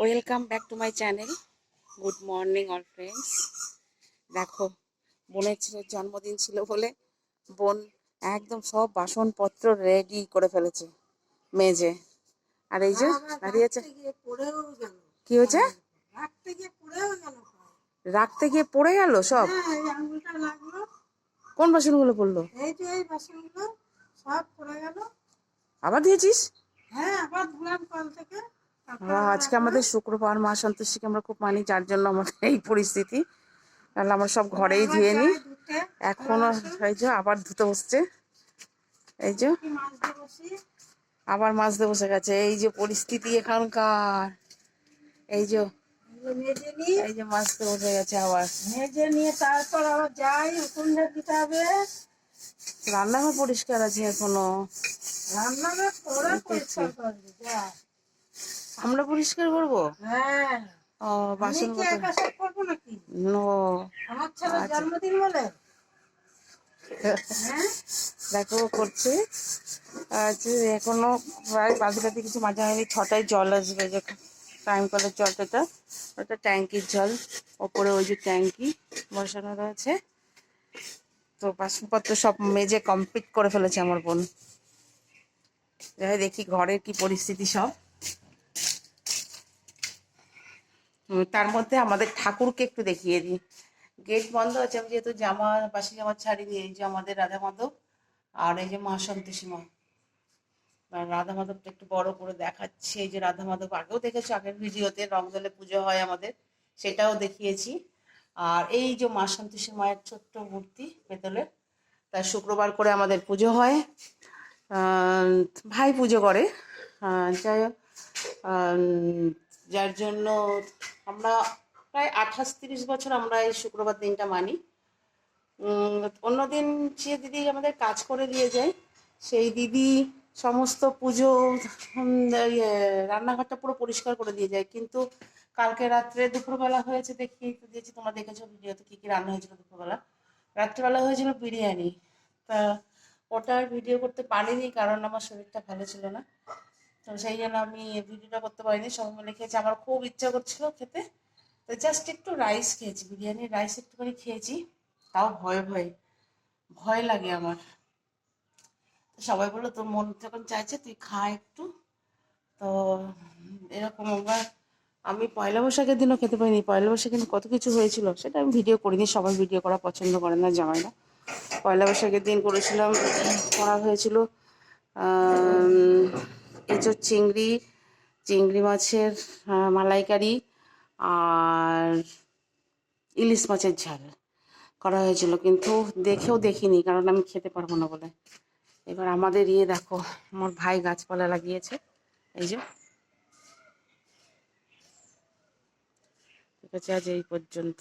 Welcome back to my channel good morning all friends দেখো বোনের ছেলের জন্মদিন ছিল বলে বোন একদম সব বাসনপত্র রেডি করে ফেলেছে মেজে। আর এই যে দাঁড়িয়ে আছে। গিয়ে পড়েও গেল। কি হয়েছে? রাখতে গিয়ে পড়ে গেল সব? হ্যাঁ কোন বাসনগুলো পড়ল? এই যে এই বাসনগুলো সব পড়ে গেল। আবার দিয়েছিস? হ্যাঁ আবার ধুলাম কল থেকে আজকে আমাদের শুক্রবার মা সন্তোষীকে আমরা খুব মানি যার জন্য আমাদের এই পরিস্থিতি। তাহলে আমরা সব ঘরেই ধুয়ে নিই। এখনও এই যে আবার ধুতে বসছে। এই যে কি মাছ দিয়ে আবার বসে গেছে। এই যে পরিস্থিতি এখানকার। এই যে এই যে মাছতে বসে গেছে আবার। মেজে নিয়ে তারপর আবার যাই উকুনটা দিতে হবে। রান্নাঘর পরিষ্কার আছে এখনও। রান্নাঘর পরিষ্কার করবি যা আমরা পরিষ্কার করব? হ্যাঁ। ও বাসন করব নাকি? নো আমার ছেলের জন্মদিন বলে। হ্যাঁ? দেখো করছে। আচ্ছা এখনও প্রায় বাকি রাতে কিছু মাজা হয়নি। ছটায় জল আসবে যে টাইম কলের জলটা। ওটা ট্যাঙ্কির জল। ওপরে ওই যে ট্যাঙ্কি বসানো রয়েছে। তো বাসনপত্র সব মেজে কমপ্লিট করে ফেলেছে আমার বোন। যাই দেখি ঘরের কি পরিস্থিতি সব। তার মধ্যে আমাদের ঠাকুরকে একটু দেখিয়ে দিই। গেট বন্ধ আছে, আমি যেহেতু জামা, বাসি জামা ছাড়িনি, এই যে আমাদের রাধা মাধব আর এই যে মা সন্তোষী মা রাধা মাধবটা একটু বড় করে দেখাচ্ছে, এই যে রাধা মাধব আগেও দেখেছ, আগের ভিডিওতে রংদলে পুজো হয় আমাদের, সেটাও দেখিয়েছি। আর এই যে মা সন্তোষী মায়ের ছোট্ট মূর্তি পেতলের তার শুক্রবার করে আমাদের পুজো হয়। ভাই পুজো করে। যাই হোক যার জন্য আমরা প্রায় আঠাশ তিরিশ বছর আমরা এই শুক্রবার দিনটা মানি। অন্যদিন যে দিদি আমাদের কাজ করে দিয়ে যায় সেই দিদি সমস্ত পুজো ইয়ে, রান্নাঘরটা পুরো পরিষ্কার করে দিয়ে যায়। কিন্তু কালকে রাত্রে দুপুরবেলা হয়েছে দেখি দিয়েছি তোমরা দেখেছ ভিডিওতে কি কি রান্না হয়েছিল দুপুরবেলা? রাত্রিবেলা হয়েছিল বিরিয়ানি। তা ওটার ভিডিও করতে পারিনি কারণ আমার শরীরটা ভালো ছিল না। তো সেই জন্য আমি ভিডিওটা করতে পারিনি। সবাই মিলে খেয়েছি আমার খুব ইচ্ছা করছিল খেতে। তো জাস্ট একটু রাইস খেয়েছি বিরিয়ানির রাইস একটুখানি খেয়েছি। তাও ভয় ভয় ভয় লাগে আমার। সবাই বলল, তোর মন যখন চাইছে তুই খা একটু। তো এরকম আবার আমি পয়লা বৈশাখের দিনও খেতে পারিনি। পয়লা বৈশাখে কত কিছু হয়েছিল সেটা আমি ভিডিও করিনি, সবাই ভিডিও করা পছন্দ করে না জামাই না। পয়লা বৈশাখের দিন করেছিলাম, করা হয়েছিল এঁচোর চিংড়ি চিংড়ি মাছের মালাইকারি আর ইলিশ মাছের ঝাল করা হয়েছিল। কিন্তু দেখেও দেখিনি, কারণ আমি খেতে পারব না বলে। এবার আমাদের ইয়ে দেখো, আমার ভাই গাছপালা লাগিয়েছে। এই যে। ঠিক আছে, আজ এই পর্যন্ত।